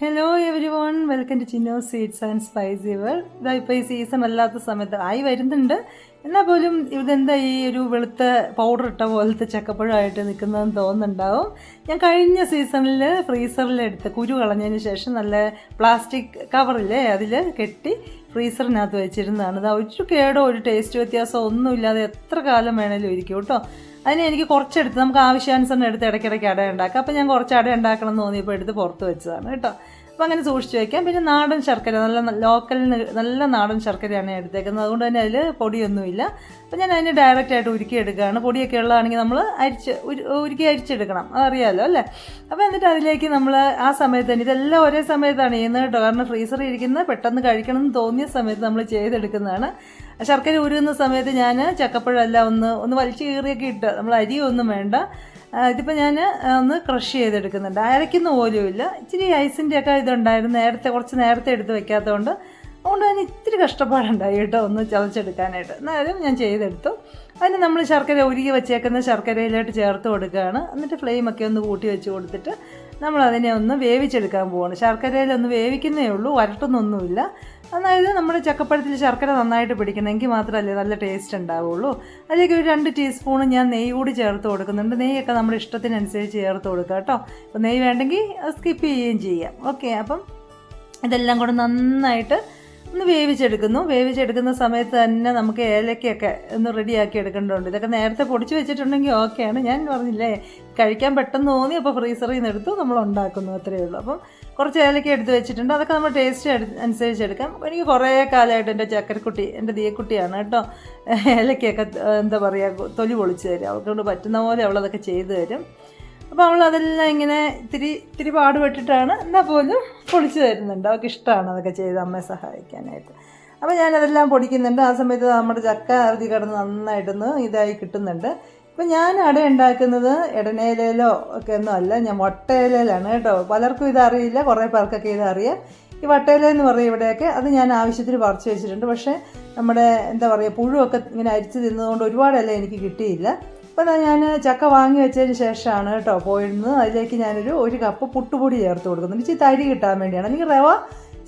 Hello everyone welcome to Chinno sweets and spicy world ഇതാ ഇപ്പോൾ ഈ സീസൺ അല്ലാത്ത സമയത്ത് ആയി വരുന്നുണ്ട്. എന്നാൽ പോലും ഇതെന്താ ഈ ഒരു വെളുത്ത പൗഡർ ഇട്ട പോലത്തെ ചക്കപ്പഴമായിട്ട് നിൽക്കുന്നതെന്ന് തോന്നുന്നുണ്ടാവും. ഞാൻ കഴിഞ്ഞ സീസണിൽ ഫ്രീസറിലെടുത്ത് കുരു കളഞ്ഞതിന് ശേഷം നല്ല പ്ലാസ്റ്റിക് കവറില്ലേ അതിൽ കെട്ടി ഫ്രീസറിനകത്ത് വെച്ചിരുന്നതാണ്. ഇത് ഒരു കേടോ ഒരു ടേസ്റ്റ് വ്യത്യാസമോ ഒന്നുമില്ലാതെ എത്ര കാലം വേണേലും ഇരിക്കും കേട്ടോ. അതിന് എനിക്ക് കുറച്ചെടുത്ത് നമുക്ക് ആവശ്യാനുസരണം എടുത്ത് ഇടയ്ക്കിടയ്ക്ക് അട ഉണ്ടാക്കാം. അപ്പോൾ ഞാൻ കുറച്ച് അട ഉണ്ടാക്കണം എന്ന് തോന്നിയപ്പോൾ എടുത്ത് പുറത്ത് വെച്ചതാണ് കേട്ടോ. അപ്പോൾ അങ്ങനെ സൂക്ഷിച്ച് വയ്ക്കാം പിന്നെ നാടൻ ശർക്കര നല്ല ലോക്കൽ നല്ല നാടൻ ശർക്കരയാണ് ഞാൻ എടുത്തേക്കുന്നത്. അതുകൊണ്ട് തന്നെ അതിൽ പൊടിയൊന്നുമില്ല. അപ്പോൾ ഞാൻ അതിനെ ഡയറക്റ്റ് ആയിട്ട് ഉരുക്കി എടുക്കുകയാണ്. പൊടിയൊക്കെ ഉള്ളതാണെങ്കിൽ നമ്മൾ അരിച്ച് ഉരു- ഉരുക്കി അരിച്ചെടുക്കണം. അതറിയാമല്ലോ അല്ലേ? അപ്പോൾ എന്നിട്ട് അതിലേക്ക് നമ്മൾ ആ സമയത്ത് തന്നെ ഇതെല്ലാം ഒരേ സമയത്താണ് ചെയ്യുന്നത് കേട്ടോ. കാരണം ഫ്രീസറിൽ ഇരിക്കുന്നത് പെട്ടെന്ന് കഴിക്കണം എന്ന് തോന്നിയ സമയത്ത് നമ്മൾ ചെയ്തെടുക്കുന്നതാണ്. ശർക്കര ഉരുകുന്ന സമയത്ത് ഞാൻ ചക്കപ്പഴമെല്ലാം ഒന്ന് ഒന്ന് വലിച്ചു കീറിയൊക്കെ ഇട്ട് നമ്മൾ അരിയൊന്നും വേണ്ട. ഇതിപ്പോൾ ഞാൻ ഒന്ന് ക്രഷ് ചെയ്തെടുക്കുന്നുണ്ട്. അരയ്ക്കുന്ന പോലുമില്ല ഇച്ചിരി ഐസിന്റെ ഒക്കെ ഇതുണ്ടായിരുന്നു നേരത്തെ കുറച്ച് നേരത്തെ എടുത്ത് വെക്കാത്തതുകൊണ്ട്. അതുകൊണ്ട് തന്നെ ഇത്തിരി കഷ്ടപ്പാടുണ്ടായി കേട്ടോ ഒന്ന് ചതച്ചെടുക്കാനായിട്ട്. എന്നാലും ഞാൻ ചെയ്തെടുത്തു. അതിന് നമ്മൾ ശർക്കര ഉരുകി വെച്ചേക്കുന്ന ശർക്കരയിലോട്ട് ചേർത്ത് കൊടുക്കുകയാണ്. എന്നിട്ട് ഫ്ലെയിമൊക്കെ ഒന്ന് കൂട്ടി വെച്ച് കൊടുത്തിട്ട് നമ്മൾ അതിനെ ഒന്ന് വേവിച്ചെടുക്കാൻ പോവാണ്. ശർക്കരയിലൊന്ന് വേവിക്കുന്നേ ഉള്ളൂ വരട്ടുന്നൊന്നുമില്ല. അതായത് നമ്മുടെ ചക്കപ്പഴത്തിൽ ശർക്കര നന്നായിട്ട് പിടിക്കണമെങ്കിൽ മാത്രമല്ലേ നല്ല ടേസ്റ്റ് ഉണ്ടാവുള്ളൂ. അതിലേക്ക് ഒരു രണ്ട് ടീസ്പൂൺ ഞാൻ നെയ്യ് കൂടി ചേർത്ത് കൊടുക്കുന്നുണ്ട്. നെയ്യൊക്കെ നമ്മുടെ ഇഷ്ടത്തിനനുസരിച്ച് ചേർത്ത് കൊടുക്കുക കേട്ടോ. അപ്പോൾ നെയ്യ് വേണ്ടെങ്കിൽ സ്കിപ്പ് ചെയ്യുകയും ചെയ്യാം. ഓക്കെ അപ്പം ഇതെല്ലാം കൂടെ നന്നായിട്ട് ഒന്ന് വേവിച്ചെടുക്കുന്നു. വേവിച്ചെടുക്കുന്ന സമയത്ത് തന്നെ നമുക്ക് ഏലക്കയൊക്കെ ഒന്ന് റെഡിയാക്കി എടുക്കേണ്ടതുണ്ട്. ഇതൊക്കെ നേരത്തെ പൊടിച്ച് വെച്ചിട്ടുണ്ടെങ്കിൽ ഓക്കെയാണ് ഞാൻ പറഞ്ഞില്ലേ കഴിക്കാൻ പെട്ടെന്ന് തോന്നി അപ്പോൾ ഫ്രീസറിൽ നിന്ന് എടുത്തു നമ്മൾ ഉണ്ടാക്കുന്നു അത്രയേ ഉള്ളൂ. അപ്പം കുറച്ച് ഏലക്ക എടുത്ത് വെച്ചിട്ടുണ്ട്. അതൊക്കെ നമ്മൾ ടേസ്റ്റ് അനുസരിച്ച് എടുക്കാം. എനിക്ക് കുറേ കാലമായിട്ട് എന്റെ ചക്കരക്കുട്ടി എന്റെ ദിയക്കുട്ടിയാണ് കേട്ടോ. ഏലക്കയൊക്കെ എന്താ പറയുക തൊലി പൊളിച്ച് തരും. അവൾക്കൊണ്ട് പറ്റുന്ന പോലെ അവളതൊക്കെ ചെയ്തു തരും. അപ്പോൾ നമ്മൾ അതെല്ലാം ഇങ്ങനെ ഇത്തിരി ഇത്തിരി പാടുപെട്ടിട്ടാണ് എന്നാൽ പോലും പൊളിച്ചു തരുന്നുണ്ട്. അവൾക്ക് ഇഷ്ടമാണ് അതൊക്കെ ചെയ്ത് അമ്മയെ സഹായിക്കാനായിട്ട്. അപ്പോൾ ഞാനതെല്ലാം പൊടിക്കുന്നുണ്ട്. ആ സമയത്ത് നമ്മുടെ ചക്ക അറുതി കിടന്ന് നന്നായിട്ടൊന്ന് ഇതായി കിട്ടുന്നുണ്ട്. ഇപ്പം ഞാൻ അട ഉണ്ടാക്കുന്നത് ഇടനയിലയിലോ ഒക്കെ ഒന്നും അല്ല. ഞാൻ വട്ടയിലയിലാണ് കേട്ടോ. പലർക്കും ഇതറിയില്ല. കുറേ പേർക്കൊക്കെ ഇതറിയാം. ഈ വട്ടയില എന്ന് പറയും ഇവിടെയൊക്കെ അത് ഞാൻ ആവശ്യത്തിന് പറിച്ച് വെച്ചിട്ടുണ്ട്. പക്ഷേ നമ്മുടെ എന്താ പറയുക പുഴുവൊക്കെ ഇങ്ങനെ അരിച്ച് തിന്നതുകൊണ്ട് ഒരുപാടല്ല എനിക്ക് കിട്ടിയില്ല. അപ്പോൾ ഞാൻ ചക്ക വാങ്ങി വെച്ചതിന് ശേഷമാണ് കേട്ടോ പോയിരുന്നത്. അതിലേക്ക് ഞാനൊരു ഒരു കപ്പ് പുട്ടുപൊടി ചേർത്ത് കൊടുക്കുന്നുണ്ട്. ഇച്ചിരി തരി കിട്ടാൻ വേണ്ടിയാണ്. എനിക്ക് റവ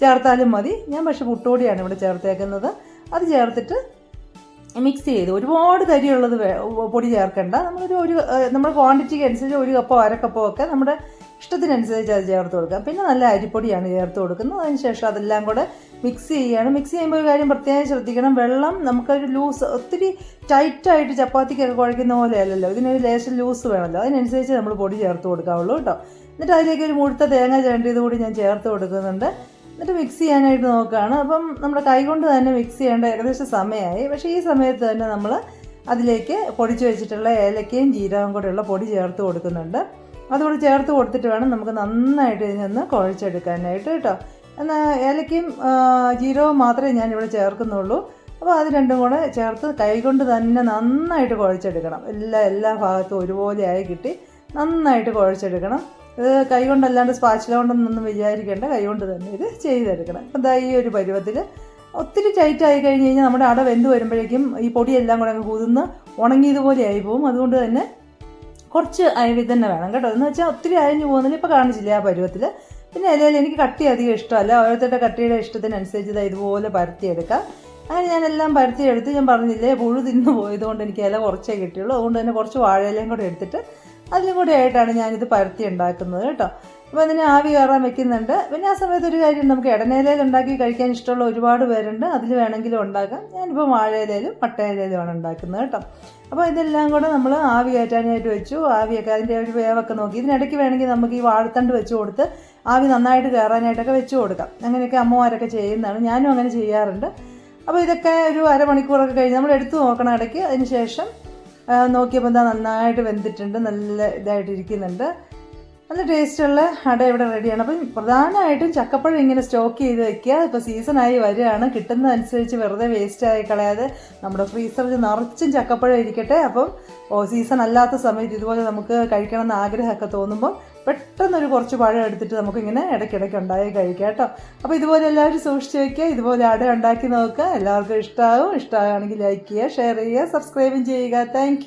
ചേർത്താലും മതി. ഞാൻ പക്ഷേ പുട്ടുപൊടിയാണ് ഇവിടെ ചേർത്തേക്കുന്നത്. അത് ചേർത്തിട്ട് മിക്സ് ചെയ്ത്. ഒരുപാട് തരിയുള്ളത് പൊടി ചേർക്കണ്ട. നമ്മളൊരു ഒരു നമ്മുടെ ക്വാണ്ടിറ്റിക്ക് അനുസരിച്ച് ഒരു കപ്പോ അര ഒക്കെ നമ്മുടെ ഇഷ്ടത്തിനനുസരിച്ച് അത് ചേർത്ത് കൊടുക്കുക. പിന്നെ നല്ല അരിപ്പൊടിയാണ് ചേർത്ത് കൊടുക്കുന്നത്. അതിന് ശേഷം അതെല്ലാം കൂടെ മിക്സ് ചെയ്യുകയാണ്. മിക്സ് ചെയ്യുമ്പോൾ ഒരു കാര്യം പ്രത്യേകം ശ്രദ്ധിക്കണം. വെള്ളം നമുക്കൊരു ലൂസ് ഒത്തിരി ടൈറ്റായിട്ട് ചപ്പാത്തിക്കൊക്കെ കുഴക്കുന്ന പോലെ അല്ലല്ലോ ഇതിനൊരു ലേശം ലൂസ് വേണമല്ലോ. അതിനനുസരിച്ച് നമ്മൾ പൊടി ചേർത്ത് കൊടുക്കാവുള്ളൂ കേട്ടോ. എന്നിട്ട് അതിലേക്ക് ഒരു മുഴുത്ത തേങ്ങ ചേണ്ടത് കൂടി ഞാൻ ചേർത്ത് കൊടുക്കുന്നുണ്ട്. എന്നിട്ട് മിക്സ് ചെയ്യാനായിട്ട് നോക്കുകയാണ്. അപ്പം നമ്മുടെ കൈ കൊണ്ട് തന്നെ മിക്സ് ചെയ്യേണ്ട ഏകദേശം സമയമായി. പക്ഷേ ഈ സമയത്ത് തന്നെ നമ്മൾ അതിലേക്ക് പൊടിച്ച് വെച്ചിട്ടുള്ള ഏലക്കയും ജീരകവും കൂടെയുള്ള പൊടി ചേർത്ത് കൊടുക്കുന്നുണ്ട്. അതുകൂടി ചേർത്ത് കൊടുത്തിട്ട് വേണം നമുക്ക് നന്നായിട്ട് ഇതിനൊന്ന് കുഴച്ചെടുക്കാനായിട്ട് കേട്ടോ. എന്നാൽ ഏലക്കയും ജീരകവും മാത്രമേ ഞാനിവിടെ ചേർക്കുന്നുള്ളൂ. അപ്പോൾ അത് രണ്ടും കൂടെ ചേർത്ത് കൈകൊണ്ട് തന്നെ നന്നായിട്ട് കുഴച്ചെടുക്കണം. എല്ലാ എല്ലാ ഭാഗത്തും ഒരുപോലെയായി കിട്ടി. നന്നായിട്ട് കുഴച്ചെടുക്കണം. ഇത് കൈകൊണ്ടല്ലാണ്ട് സ്പാച്ചില കൊണ്ടൊന്നും വിചാരിക്കേണ്ട. കൈകൊണ്ട് തന്നെ ഇത് ചെയ്തെടുക്കണം. അപ്പം ഈ ഒരു പരുവത്തിൽ ഒത്തിരി ടൈറ്റ് ആയി കഴിഞ്ഞ് കഴിഞ്ഞാൽ നമ്മുടെ അട വെന്ത് വരുമ്പോഴേക്കും ഈ പൊടിയെല്ലാം കൂടെ അങ്ങ് കുതിർന്ന് ഉണങ്ങിയതുപോലെ ആയി പോകും അതുകൊണ്ട് തന്നെ കുറച്ച് അയവിൽ തന്നെ വേണം കേട്ടോ. എന്ന് വെച്ചാൽ ഒത്തിരി അയഞ്ഞു പോകുന്നില്ല ഇപ്പോൾ കാണിച്ചില്ല ആ പരുവത്തിൽ പിന്നെ ഇലയിൽ എനിക്ക് കട്ടി അധികം ഇഷ്ടമല്ല. ഓരോരുത്തരുടെ കട്ടിയുടെ ഇഷ്ടത്തിനനുസരിച്ച് ഇത് ഇതുപോലെ പരത്തിയെടുക്കാം. അങ്ങനെ ഞാനെല്ലാം പരത്തിയെടുത്ത് ഞാൻ പറഞ്ഞില്ലേ പുഴു തിന്നു പോയതുകൊണ്ട് എനിക്ക് ഇല കുറച്ചേ കിട്ടിയുള്ളൂ. അതുകൊണ്ട് തന്നെ കുറച്ച് വാഴയിലയും കൂടെ എടുത്തിട്ട് അതിലും കൂടെ ആയിട്ടാണ് ഞാനിത് പരത്തി ഉണ്ടാക്കുന്നത് കേട്ടോ. അപ്പോൾ അതിന് ആവി കയറാൻ വെക്കുന്നുണ്ട്. പിന്നെ ആ സമയത്ത് ഒരു കാര്യം നമുക്ക് ഇടനേലയിൽ ഉണ്ടാക്കി കഴിക്കാൻ ഇഷ്ടമുള്ള ഒരുപാട് പേരുണ്ട്. അതിൽ വേണമെങ്കിലും ഉണ്ടാക്കാം. ഞാനിപ്പോൾ വാഴയിലും പട്ടയിലയിലുമാണ് ഉണ്ടാക്കുന്നത് കേട്ടോ. അപ്പോൾ ഇതെല്ലാം കൂടെ നമ്മൾ ആവി കയറ്റാനായിട്ട് വെച്ചു. ആവിയൊക്കെ അതിന്റെ ഒരു വേവൊക്കെ നോക്കി. ഇതിനിടയ്ക്ക് വേണമെങ്കിൽ നമുക്ക് ഈ വാഴത്തണ്ട് വെച്ച് കൊടുത്ത് ആവി നന്നായിട്ട് കയറാനായിട്ടൊക്കെ വെച്ച് കൊടുക്കാം. അങ്ങനെയൊക്കെ അമ്മമാരൊക്കെ ചെയ്യുന്നതാണ്. ഞാനും അങ്ങനെ ചെയ്യാറുണ്ട്. അപ്പോൾ ഇതൊക്കെ ഒരു അരമണിക്കൂറൊക്കെ കഴിഞ്ഞ് നമ്മൾ എടുത്തു നോക്കണം ഇടയ്ക്ക് അതിന് ശേഷം നോക്കിയപ്പോൾ എന്താ നന്നായിട്ട് വെന്തിട്ടുണ്ട്. നല്ല ഇതായിട്ട് ഇരിക്കുന്നുണ്ട് നല്ല ടേസ്റ്റുള്ള അട ഇവിടെ റെഡിയാണ് അപ്പം പ്രധാനമായിട്ടും ചക്കപ്പഴം ഇങ്ങനെ സ്റ്റോക്ക് ചെയ്ത് വെക്കുക. ഇപ്പോൾ സീസണായി വരികയാണ്. കിട്ടുന്നതനുസരിച്ച് വെറുതെ വേസ്റ്റ് ആയി കളയാതെ നമ്മുടെ ഫ്രീസറിൽ നിറച്ചും ചക്കപ്പഴം ഇരിക്കട്ടെ. അപ്പം ഓ സീസൺ അല്ലാത്ത സമയത്ത് ഇതുപോലെ നമുക്ക് കഴിക്കണം എന്ന് ആഗ്രഹമൊക്കെ തോന്നുമ്പോൾ പെട്ടെന്നൊരു കുറച്ച് പഴം എടുത്തിട്ട് നമുക്കിങ്ങനെ ഇടയ്ക്കിടയ്ക്ക് ഉണ്ടായി കഴിക്കാം കേട്ടോ. അപ്പോൾ ഇതുപോലെ എല്ലാവരും സൂക്ഷിച്ച് വയ്ക്കുക ഇതുപോലെ അട ഉണ്ടാക്കി നോക്കുക. എല്ലാവർക്കും ഇഷ്ടമാകും ഇഷ്ടമാകുകയാണെങ്കിൽ ലൈക്ക് ചെയ്യുക ഷെയർ ചെയ്യുക സബ്സ്ക്രൈബും ചെയ്യുക. താങ്ക്